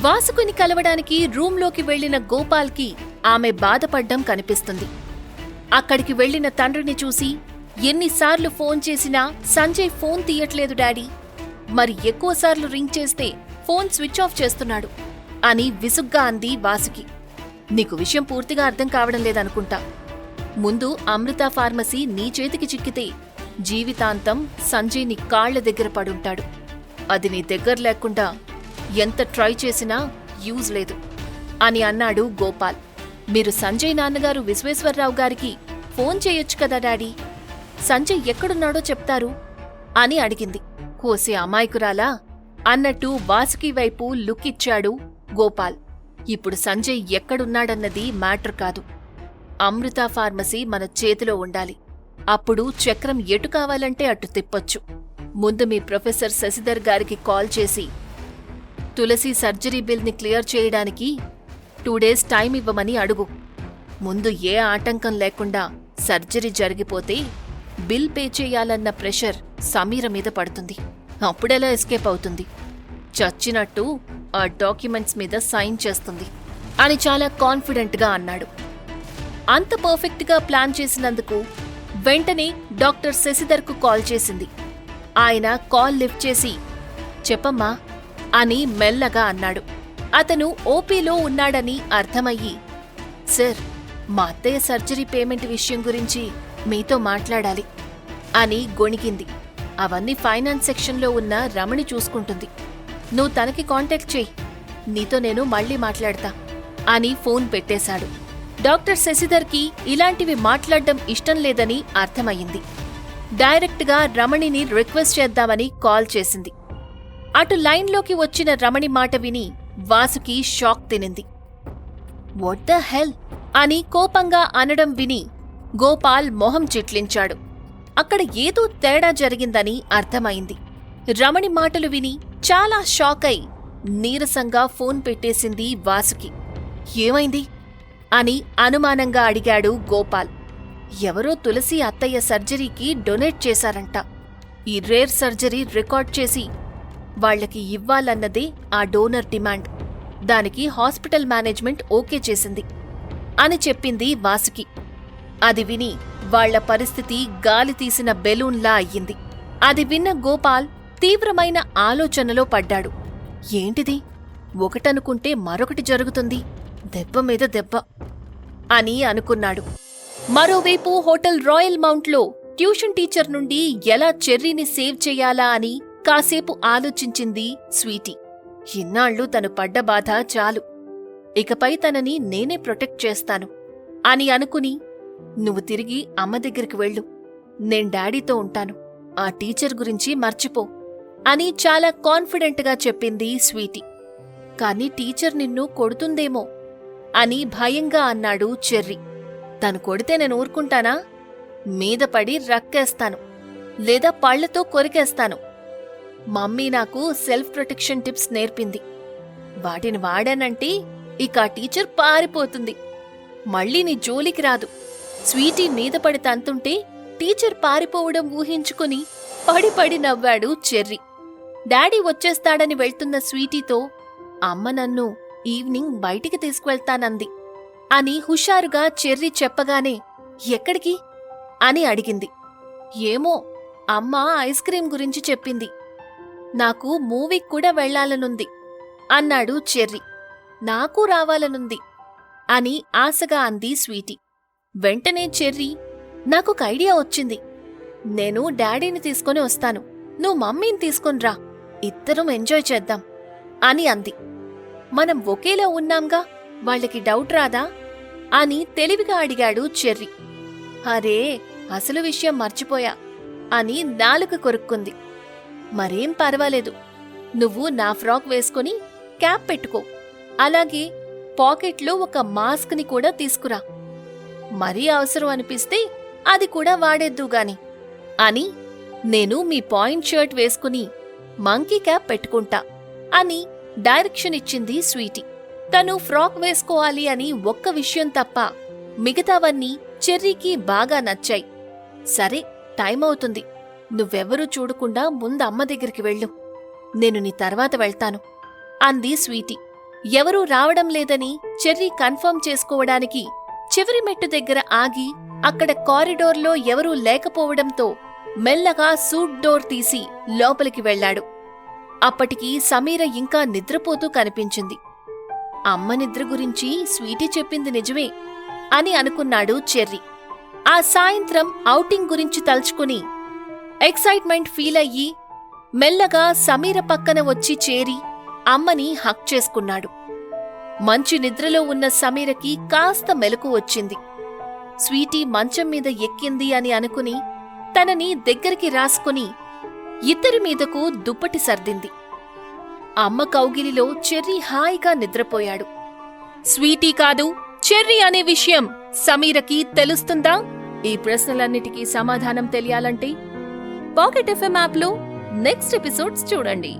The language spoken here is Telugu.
వాసుకుని కలవడానికి రూంలోకి వెళ్ళిన గోపాల్కి ఆమె బాధపడ్డం కనిపిస్తుంది. అక్కడికి వెళ్ళిన తండ్రిని చూసి ఎన్నిసార్లు ఫోన్ చేసినా సంజయ్ ఫోన్ తీయట్లేదు డాడీ. మరి ఎక్కువసార్లు రింగ్ చేస్తే ఫోన్ స్విచ్ ఆఫ్ చేస్తున్నాడు అని విసుగ్గా అంది వాసుకి. నీకు విషయం పూర్తిగా అర్థం కావడం లేదనుకుంటా. ముందు అమృత ఫార్మసీ నీ చేతికి చిక్కితే జీవితాంతం సంజయ్ నీ కాళ్ళ దగ్గర పడుంటాడు. అది నీ దగ్గర లేకుండా ఎంత ట్రై చేసినా యూజ్ లేదు. అని అన్నాడు గోపాల్. మీరు సంజయ్ నాన్నగారు విశ్వేశ్వరరావు గారికి ఫోన్ చేయొచ్చు కదా డాడీ? సంజయ్ ఎక్కడున్నాడో చెప్తారు? అని అడిగింది. కోసే అమాయకురాలా? అన్నట్టు బాసుకి వైపు లుక్ ఇచ్చాడు గోపాల్. ఇప్పుడు సంజయ్ ఎక్కడున్నాడన్నది మ్యాటర్ కాదు. అమృత ఫార్మసీ మన చేతిలో ఉండాలి. అప్పుడు చక్రం ఎటు కావాలంటే అటు తిప్పొచ్చు. ముందు మీ ప్రొఫెసర్ శశిధర్ గారికి కాల్ చేసి తులసి సర్జరీ బిల్ని క్లియర్ చేయడానికి టూ డేస్ టైం ఇవ్వమని అడుగు. ముందు ఏ ఆటంకం లేకుండా సర్జరీ జరిగిపోతే బిల్ పే చేయాలన్న ప్రెషర్ సమీర మీద పడుతుంది. అప్పుడెలా ఎస్కేప్ అవుతుంది? చచ్చినట్టు ఆ డాక్యుమెంట్స్ మీద సైన్ చేస్తుంది అని చాలా కాన్ఫిడెంట్గా అన్నాడు. అంత పర్ఫెక్ట్గా ప్లాన్ చేసినందుకు వెంటనే డాక్టర్ శశిధర్కు కాల్ చేసింది. ఆయన కాల్ లిఫ్ట్ చేసి చెప్పమ్మా అని మెల్లగా అన్నాడు. అతను ఓపీలో ఉన్నాడని అర్థమయ్యి సార్ మా అత్తయ్య సర్జరీ పేమెంట్ విషయం గురించి మీతో మాట్లాడాలి అని గొణిగింది. అవన్నీ ఫైనాన్స్ సెక్షన్లో ఉన్న రమణి చూసుకుంటుంది. నువ్వు తనకి కాంటాక్ట్ చేయి. నీతో నేను మళ్ళీ మాట్లాడతా అని ఫోన్ పెట్టేశాడు. డాక్టర్ శశిధర్కి ఇలాంటివి మాట్లాడడం ఇష్టం లేదని అర్థమయ్యింది. డైరెక్ట్గా రమణిని రిక్వెస్ట్ చేద్దామని కాల్ చేసింది. అటు లైన్లోకి వచ్చిన రమణి మాట విని వాసుకి షాక్ తినింది. What the hell? అని కోపంగా అనడం విని గోపాల్ మొహం చిట్లించాడు. అక్కడ ఏదో తేడా జరిగిందని అర్థమైంది. రమణి మాటలు విని చాలా షాక్ అయి నీరసంగా ఫోన్ పెట్టేసింది వాసుకి. ఏమైంది? అని అనుమానంగా అడిగాడు గోపాల్. ఎవరో తులసి అత్తయ్య సర్జరీకి డొనేట్ చేశారంట. ఈ రేర్ సర్జరీ రికార్డ్ చేసి వాళ్ళకి ఇవ్వాలన్నదే ఆ డోనర్ డిమాండ్. దానికి హాస్పిటల్ మేనేజ్మెంట్ ఓకే చేసింది. అని చెప్పింది వాసుకి. అది విని వాళ్ళ పరిస్థితి గాలి తీసిన బెలూన్లా అయ్యింది. అది విన్న గోపాల్ తీవ్రమైన ఆలోచనలో పడ్డాడు. ఏంటిది? ఒకటనుకుంటే మరొకటి జరుగుతుంది. దెబ్బ మీద దెబ్బ అని అనుకున్నాడు. మరోవైపు హోటల్ రాయల్ మౌంట్లో ట్యూషన్ టీచర్ నుండి ఎలా చెర్రీని సేవ్ చెయ్యాలా అని కాసేపు ఆలోచించింది స్వీటీ. ఇన్నాళ్ళు తను పడ్డ బాధ చాలు. ఇకపై తనని నేనే ప్రొటెక్ట్ చేస్తాను అని అనుకుని నువ్వు తిరిగి అమ్మ దగ్గరికి వెళ్ళు. నేను డాడీతో ఉంటాను. ఆ టీచర్ గురించి మర్చిపో అని చాలా కాన్ఫిడెంట్గా చెప్పింది స్వీటీ. కాని టీచర్ నిన్ను కొడుతుందేమో అని భయంగా అన్నాడు చెర్రి. తను కొడితే నేను ఊరుకుంటానా? మీద పడి రక్కేస్తాను. లేదా పళ్ళతో కొరికేస్తాను. మమ్మీ నాకు సెల్ఫ్ ప్రొటెక్షన్ టిప్స్ నేర్పింది. వాటిని వాడానంటే ఇక ఆ టీచర్ పారిపోతుంది. మళ్ళీ నీ జోలికి రాదు. స్వీటీ మీద పడి తంతుంటే టీచర్ పారిపోవడం ఊహించుకుని పడి పడి నవ్వాడు చెర్రీ. డాడీ వచ్చేస్తాడని వెళ్తున్న స్వీటీతో అమ్మ నన్ను ఈవినింగ్ బయటికి తీసుకువెళ్తానంది అని హుషారుగా చెర్రీ చెప్పగానే ఎక్కడికి? అని అడిగింది. ఏమో అమ్మ ఐస్ క్రీం గురించి చెప్పింది. నాకు మూవీకి కూడా వెళ్ళాలనుంది అన్నాడు చెర్రి. నాకు రావాలనుంది అని ఆశగా అంది స్వీటీ. వెంటనే చెర్రి నాకొక ఐడియా వచ్చింది. నేను డాడీని తీసుకొని వస్తాను. నువ్వు మమ్మీని తీసుకొనిరా ఇద్దరం ఎంజాయ్ చేద్దాం అని అంది. మనం ఒకేలా ఉన్నాంగా? వాళ్ళకి డౌట్ రాదా? అని తెలివిగా అడిగాడు చెర్రి. అరే అసలు విషయం మర్చిపోయా అని నాలుక కొరుక్కుంది. మరేం పర్వాలేదు. నువ్వు నా ఫ్రాక్ వేసుకుని క్యాప్ పెట్టుకో. అలాగే పాకెట్లో ఒక మాస్క్ని కూడా తీసుకురా. మరీ అవసరం అనిపిస్తే అది కూడా వాడేద్దుగాని అని నేను మీ పాయింట్ షర్ట్ వేసుకుని మంకీ క్యాప్ పెట్టుకుంటా అని డైరెక్షన్ ఇచ్చింది స్వీటీ. తను ఫ్రాక్ వేసుకోవాలి అని ఒక్క విషయం తప్ప మిగతావన్నీ చెర్రీకి బాగా నచ్చాయి. సరే టైం అవుతుంది. నువ్వెవరూ చూడకుండా ముందు అమ్మ దగ్గరికి వెళ్ళు. నేను నీ తర్వాత వెళ్తాను అంది స్వీటీ. ఎవరూ రావడం లేదని చెర్రీ కన్ఫర్మ్ చేసుకోవడానికి చివరి మెట్టు దగ్గర ఆగి అక్కడ కారిడోర్లో ఎవరూ లేకపోవడంతో మెల్లగా సూట్ డోర్ తీసి లోపలికి వెళ్ళాడు. అప్పటికి సమీర ఇంకా నిద్రపోతూ కనిపించింది. అమ్మ నిద్ర గురించి స్వీటీ చెప్పింది నిజమే అని అనుకున్నాడు చెర్రీ. ఆ సాయంత్రం ఔటింగ్ గురించి తలుచుకుని ఎక్సైట్మెంట్ ఫీల్ అయ్యి మెల్లగా సమీర పక్కన వచ్చి చేరి అమ్మని హక్ చేసుకున్నాడు. మంచి నిద్రలో ఉన్న సమీరకి కాస్త మెలకు వచ్చింది. స్వీటీ మంచం మీద ఎక్కింది అని అనుకుని తనని దగ్గరికి రాసుకుని ఇద్దరి మీదకు దుప్పటి సర్దింది. అమ్మ కౌగిలిలో చెర్రీ హాయిగా నిద్రపోయాడు. స్వీటీ కాదు చెర్రీ అనే విషయం సమీరకి తెలుస్తుందా? ఈ ప్రశ్నలన్నిటికీ సమాధానం తెలియాలంటే పాకెట్ ఎఫ్ఎం యాప్లో నెక్స్ట్ ఎపిసోడ్స్ చూడండి.